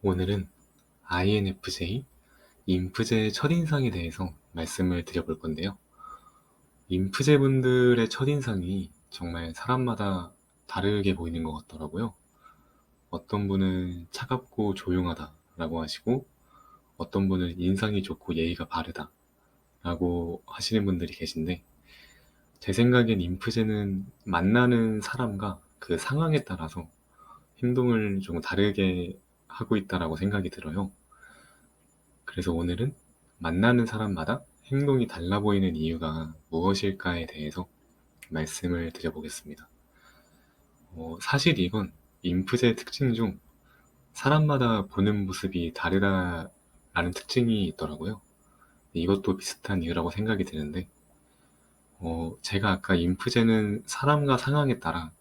오늘은 INFJ, 인프제의 첫인상에 대해서 말씀을 드려볼 건데요. 인프제 분들의 첫인상이 정말 사람마다 다르게 보이는 것 같더라고요. 어떤 분은 차갑고 조용하다라고 하시고, 어떤 분은 인상이 좋고 예의가 바르다라고 하시는 분들이 계신데, 제 생각엔 인프제는 만나는 사람과 그 상황에 따라서 행동을 좀 다르게 하고 있다라고 생각이 들어요. 그래서 오늘은 만나는 사람마다 행동이 달라 보이는 이유가 무엇일까에 대해서 말씀을 드려보겠습니다. 어, 사실 이건 인프제 특징 중 사람마다 보는 모습이 다르다라는 특징이 있더라고요. 이것도 비슷한 이유라고 생각이 드는데, 어, 제가 아까 인프제는 사람과 상황에 따라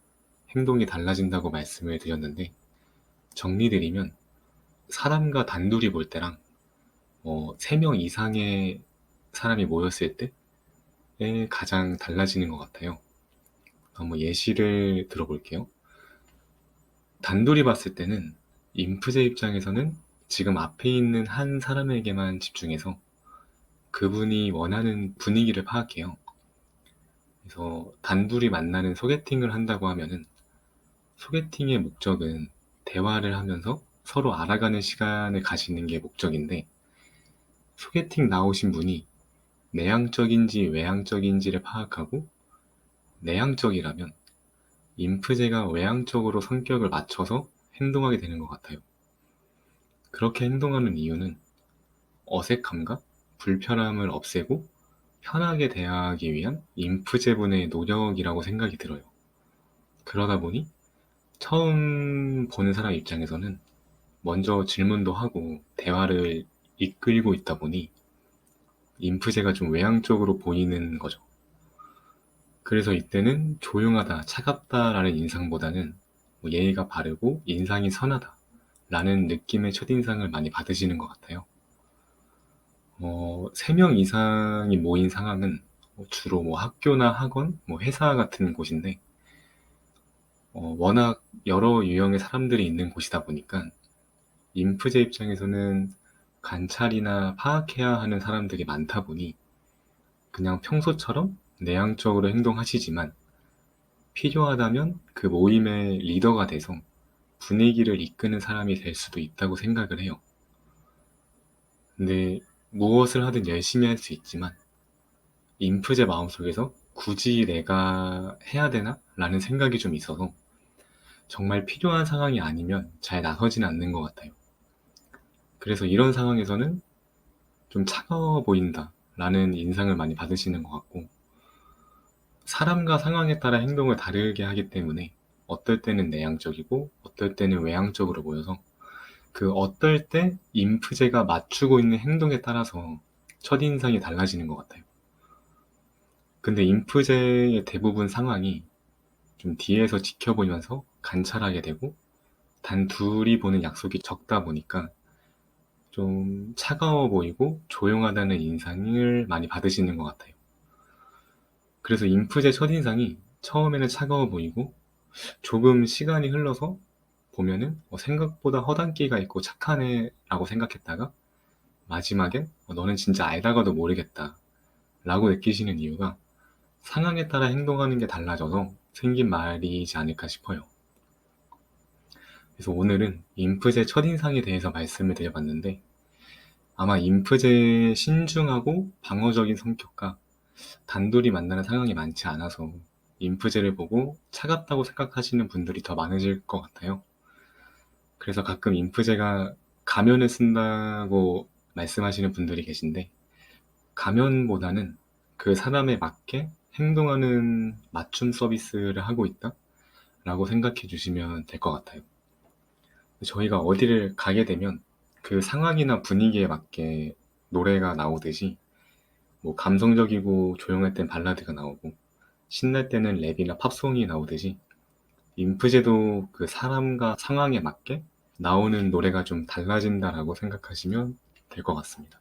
행동이 달라진다고 말씀을 드렸는데, 정리드리면 사람과 단둘이 볼 때랑 어, 3명 이상의 사람이 모였을 때에 가장 달라지는 것 같아요. 한번 예시를 들어볼게요. 단둘이 봤을 때는 인프제 입장에서는 지금 앞에 있는 한 사람에게만 집중해서 그분이 원하는 분위기를 파악해요. 그래서 단둘이 만나는 소개팅을 한다고 하면은 소개팅의 목적은 대화를 하면서 서로 알아가는 시간을 가지는 게 목적인데 소개팅 나오신 분이 내향적인지 외향적인지를 파악하고 내향적이라면 인프제가 외향적으로 성격을 맞춰서 행동하게 되는 것 같아요. 그렇게 행동하는 이유는 어색함과 불편함을 없애고 편하게 대하기 위한 인프제분의 노력이라고 생각이 들어요. 그러다 보니 처음 보는 사람 입장에서는 먼저 질문도 하고 대화를 이끌고 있다 보니 인프제가 좀 외향적으로 보이는 거죠. 그래서 이때는 조용하다, 차갑다라는 인상보다는 뭐 예의가 바르고 인상이 선하다라는 느낌의 첫인상을 많이 받으시는 것 같아요. 어, 3명 이상이 모인 상황은 주로 뭐 학교나 학원, 뭐 회사 같은 곳인데 어, 워낙 여러 유형의 사람들이 있는 곳이다 보니까 인프제 입장에서는 관찰이나 파악해야 하는 사람들이 많다 보니 그냥 평소처럼 내향적으로 행동하시지만 필요하다면 그 모임의 리더가 돼서 분위기를 이끄는 사람이 될 수도 있다고 생각을 해요. 근데 무엇을 하든 열심히 할 수 있지만 인프제 마음속에서 굳이 내가 해야 되나? 라는 생각이 좀 있어서 정말 필요한 상황이 아니면 잘 나서진 않는 것 같아요. 그래서 이런 상황에서는 좀 차가워 보인다 라는 인상을 많이 받으시는 것 같고 사람과 상황에 따라 행동을 다르게 하기 때문에 어떨 때는 내향적이고 어떨 때는 외향적으로 보여서 그 어떨 때 인프제가 맞추고 있는 행동에 따라서 첫인상이 달라지는 것 같아요. 근데 인프제의 대부분 상황이 좀 뒤에서 지켜보면서 관찰하게 되고 단 둘이 보는 약속이 적다 보니까 좀 차가워 보이고 조용하다는 인상을 많이 받으시는 것 같아요. 그래서 인프제 첫인상이 처음에는 차가워 보이고 조금 시간이 흘러서 보면은 어, 생각보다 허당끼가 있고 착하네 라고 생각했다가 마지막엔 어, 너는 진짜 알다가도 모르겠다 라고 느끼시는 이유가 상황에 따라 행동하는 게 달라져서 생긴 말이지 않을까 싶어요. 그래서 오늘은 인프제 첫인상에 대해서 말씀을 드려봤는데 아마 인프제의 신중하고 방어적인 성격과 단둘이 만나는 상황이 많지 않아서 인프제를 보고 차갑다고 생각하시는 분들이 더 많으실 것 같아요. 그래서 가끔 인프제가 가면을 쓴다고 말씀하시는 분들이 계신데 가면보다는 그 사람에 맞게 행동하는 맞춤 서비스를 하고 있다 라고 생각해 주시면 될 것 같아요. 저희가 어디를 가게 되면 그 상황이나 분위기에 맞게 노래가 나오듯이 뭐 감성적이고 조용할 땐 발라드가 나오고 신날 때는 랩이나 팝송이 나오듯이 인프제도 그 사람과 상황에 맞게 나오는 노래가 좀 달라진다라고 생각하시면 될 것 같습니다.